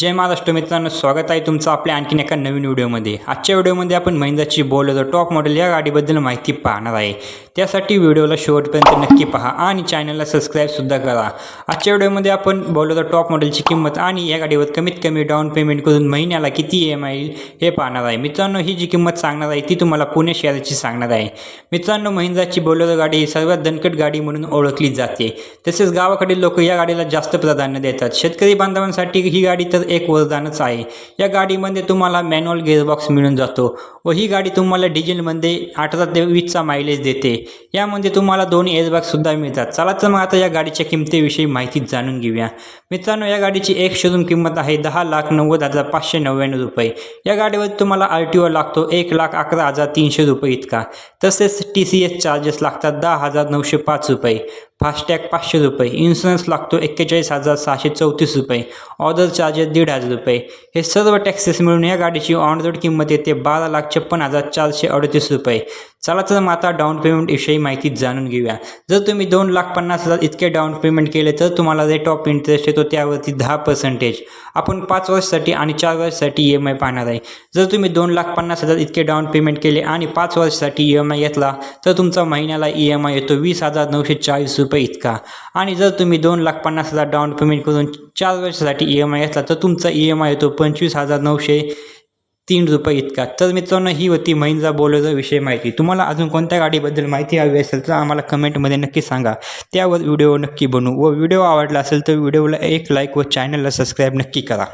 जय महाराष्ट्र मित्रांनो स्वागत आहे तुमचं आपल्या आणखीन एका नवीन व्हिडिओमध्ये. आजच्या व्हिडिओमध्ये आपण महिंद्राची बोलेरो टॉप मॉडेल या गाडीबद्दल माहिती पाहणार आहे. त्यासाठी व्हिडिओला शेवटपर्यंत नक्की पहा आणि चॅनलला सबस्क्राईबसुद्धा करा. आजच्या व्हिडिओमध्ये आपण बोलेरो टॉप मॉडेलची किंमत आणि या गाडीवर कमीत कमी डाऊन पेमेंट करून महिन्याला किती ई एम आय येईल हे पाहणार आहे. मित्रांनो ही जी किंमत सांगणार आहे ती तुम्हाला पुणे शहराची सांगणार आहे. मित्रांनो महिंद्राची बोलेरो गाडी ही सर्वात दणकट गाडी म्हणून ओळखली जाते. तसेच गावाकडील लोक या गाडीला जास्त प्राधान्य देतात. शेतकरी बांधवांसाठी ही गाडी तर एक वरदानच आहे. या गाडीमध्ये तुम्हाला मॅन्युअल गेअरबॉक्स मिळून जातो व ही गाडी तुम्हाला डिझेलमध्ये अठरा ते वीसचा मायलेज देते. यामध्ये तुम्हाला दोन एअरबॅगसुद्धा मिळतात. चला तर मग आता या गाडीच्या किमतीविषयी माहिती जाणून घेऊया. मित्रांनो या गाडीची एक शोरूम किंमत आहे दहा लाख नव्वद हजार पाचशे नव्याण्णव रुपये. या गाडीवर तुम्हाला आर टी ओ लागतो एक लाख अकरा हजार तीनशे रुपये इतका. तसेच टी सी एस चार्जेस लागतात दहा हजार नऊशे पाच रुपये. फास्टॅग पाचशे रुपये इन्शुरन्स लागतो एक्केचाळीस हजार सहाशे चौतीस रुपये ऑर्डर चार्जेस दीड हजार रुपये. हे सर्व टॅक्सेस मिळून या गाडीची ऑन रोड किंमत येते बारा लाख छप्पन हजार चारशे अडतीस रुपये. चला तर मग आता डाऊन पेमेंटविषयी माहिती जाणून घेऊया. जर तुम्ही दोन लाख पन्नास हजार इतके डाऊन पेमेंट केले तर तुम्हाला रेट ऑफ इंटरेस्ट येतो त्यावरती दहा पर्सेंटेज आपण पाच वर्षासाठी आणि चार वर्षासाठी ई एम आय पाहणार आहे. जर तुम्ही दोन लाख पन्नास हजार इतके डाऊन पेमेंट केले आणि पाच वर्षासाठी ई एम आय घेतला तर तुमचा महिन्याला ई एम आय येतो वीस हजार नऊशे चाळीस रुपये इतका. आणि जर तुम्ही दोन लाख पन्नास हजार डाऊन पेमेंट करून चार वर्षासाठी ई एम आय घेतला तर तुमचा ई एम आय येतो पंचवीस हजार नऊशे तीन रुपये इतका. तर मित्रांनो ही होती महिंद्रा बोलेरो विषय माहिती. तुम्हाला अजून कोणत्या गाडीबद्दल माहिती हवी असेल तर आम्हाला कमेंटमध्ये नक्की सांगा. त्यावर व्हिडिओ नक्की बनवू. व व्हिडिओ आवडला असेल तर व्हिडिओला एक लाईक व चॅनलला सबस्क्राईब नक्की करा.